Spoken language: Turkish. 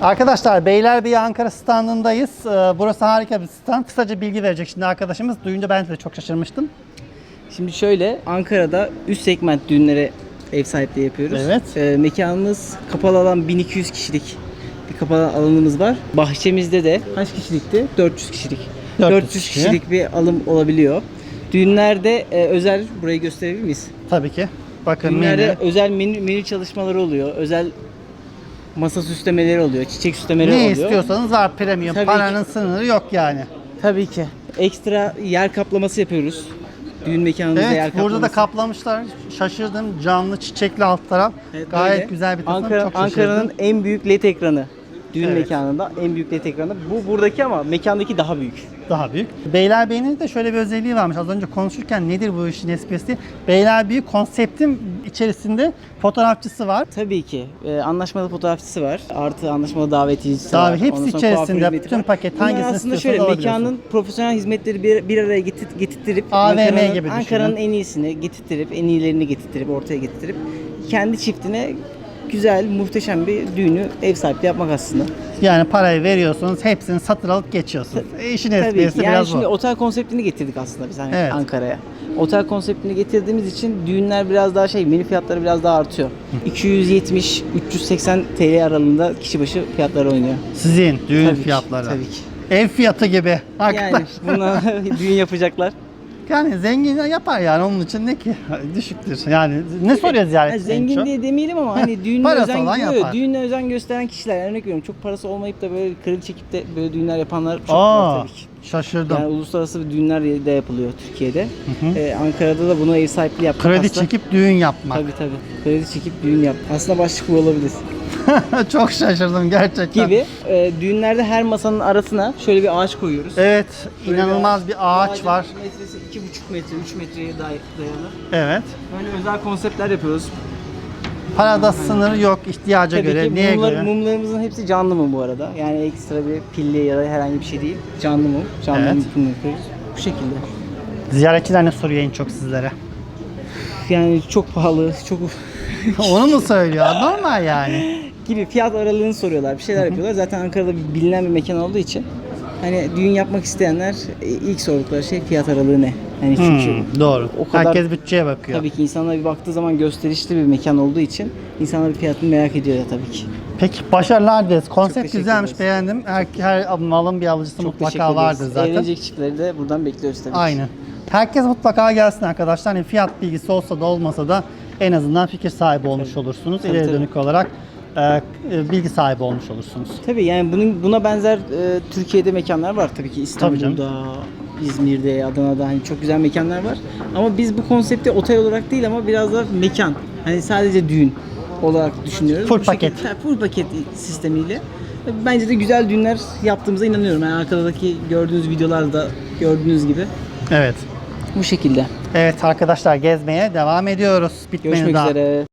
Arkadaşlar Beylerbeyi Ankara standındayız. Ee, Burası harika bir stand. Kısaca bilgi verecek şimdi arkadaşımız. Duyunca ben de çok şaşırmıştım. Şimdi şöyle Ankara'da üst segment düğünlere ev sahipliği yapıyoruz. Evet. Ee, mekanımız kapalı alan 1200 kişilik bir kapalı alanımız var. Bahçemizde de kaç kişilikti? 400 kişilik. 400 400, kişi. kişilik bir alım olabiliyor. Düğünlerde e, özel burayı gösterebilir miyiz? Tabii ki. Bakın Düğünlerde menü. özel menü, menü çalışmaları oluyor. Özel masa süslemeleri oluyor. Çiçek süslemeleri Ne oluyor. istiyorsanız var premium. Tabii Paranın sınırı yok yani. Tabii ki. Ekstra yer kaplaması yapıyoruz. Düğün mekanımızda yer Evet kaplaması. burada da kaplamışlar. Şaşırdım. Canlı çiçekli alt taraf. Evet, Gayet böyle. güzel bir tasarım. Ankara. Ankara'nın en büyük led ekranı. Düğün Evet. mekanında en büyük led ekranı. Bu buradaki ama mekandaki daha büyük. daha büyük. Beylerbeyi'nin de şöyle bir özelliği varmış. Az önce konuşurken nedir bu işin esprisi? Beylerbeyi konseptin içerisinde fotoğrafçısı var. Tabii ki. Ee, anlaşmalı fotoğrafçısı var. Artı anlaşmalı davetiyicisi Tabii, var. hepsi içerisinde, bütün var. paket Bunlar hangisini aslında şöyle mekanın profesyonel hizmetleri bir, bir araya getir, getirttirip AVM Ankara'nın, gibi. Ankara'nın en iyisini getirttirip, en iyilerini getirttirip, ortaya getirttirip kendi çiftine güzel, muhteşem bir düğünü ev sahipliği yapmak aslında. Yani parayı veriyorsunuz, hepsini satın alıp geçiyorsunuz. E, işin Tabii esprisi ki. Yani biraz şimdi bu. otel konseptini getirdik aslında biz hani Evet. Ankara'ya. Otel konseptini getirdiğimiz için düğünler biraz daha şey, menü fiyatları biraz daha artıyor. 270-380 TL aralığında kişi başı fiyatları oynuyor. Sizin düğün Tabii ki, fiyatları. tabii ki. Ev fiyatı gibi. Yani Arkadaşlar. buna düğün yapacaklar. Yani zengin yapar yani onun için ne ki düşüktür. Yani ne soruyor Yani ziyaret zengin diye demeyelim ama hani düğününe Parası özen, olan yapar. özen gösteren kişiler örnek veriyorum çok parası olmayıp da böyle kredi çekip de böyle düğünler yapanlar çok var Aa, tabii ki. şaşırdım. Yani uluslararası düğünler de yapılıyor Türkiye'de. Ee, Ankara'da da buna ev sahipliği yapmak Kredi aslında- çekip düğün yapmak. Tabii tabii. Kredi çekip düğün yap. Aslında başlık bu olabilir. Çok şaşırdım gerçekten. Gibi e, düğünlerde her masanın arasına şöyle bir ağaç koyuyoruz. Evet, Böyle inanılmaz bir ağaç ağacın var. Metresi 2,5 metre, 3 metreye day- dayalı. Evet. Böyle özel konseptler yapıyoruz. Parada sınırı yok ihtiyaca Tabii göre. ki Neye mumlar, göre? mumlarımızın hepsi canlı mum bu arada. Yani ekstra bir pilli ya da herhangi bir şey değil. Canlı mum. Canlı Evet. mum yapıyoruz. Bu şekilde. Ziyaretçiler ne soruyor en çok sizlere? Yani çok pahalı, çok Onu mu söylüyor? Normal yani. gibi fiyat aralığını soruyorlar. Bir şeyler yapıyorlar. Zaten Ankara'da bir bilinen bir mekan olduğu için hani düğün yapmak isteyenler e, ilk sordukları şey fiyat aralığı ne? Hani çünkü Hmm, doğru. o kadar- Herkes bütçeye bakıyor. tabii ki insanlar bir baktığı zaman gösterişli bir mekan olduğu için insanlar bir fiyatını merak ediyor ya tabii ki. Peki başarılar dileriz. Konsept teşekkür güzelmiş, ederiz. beğendim. Her, her malın bir alıcısı Çok teşekkür mutlaka ederiz. vardır zaten. Eğlenecek çiftleri de buradan bekliyoruz tabii ki. Aynen. Herkes mutlaka gelsin arkadaşlar. Hani fiyat bilgisi olsa da olmasa da en azından fikir sahibi olmuş olursunuz. Tabii, İleri tabii. dönük olarak e, e, bilgi sahibi olmuş olursunuz. Tabii yani bunun buna benzer e, Türkiye'de mekanlar var tabii ki Tabii. İstanbul'da, İzmir'de, Adana'da hani çok güzel mekanlar var. Ama biz bu konsepti otel olarak değil ama biraz da mekan. Hani sadece düğün olarak düşünüyoruz. Full Bu paket. ha, full paket sistemiyle. Bence de güzel düğünler yaptığımıza inanıyorum. Yani arkadaki gördüğünüz videolarda gördüğünüz gibi Evet. Bu şekilde. Evet arkadaşlar gezmeye devam ediyoruz. Bitmedi Görüşmek daha. üzere.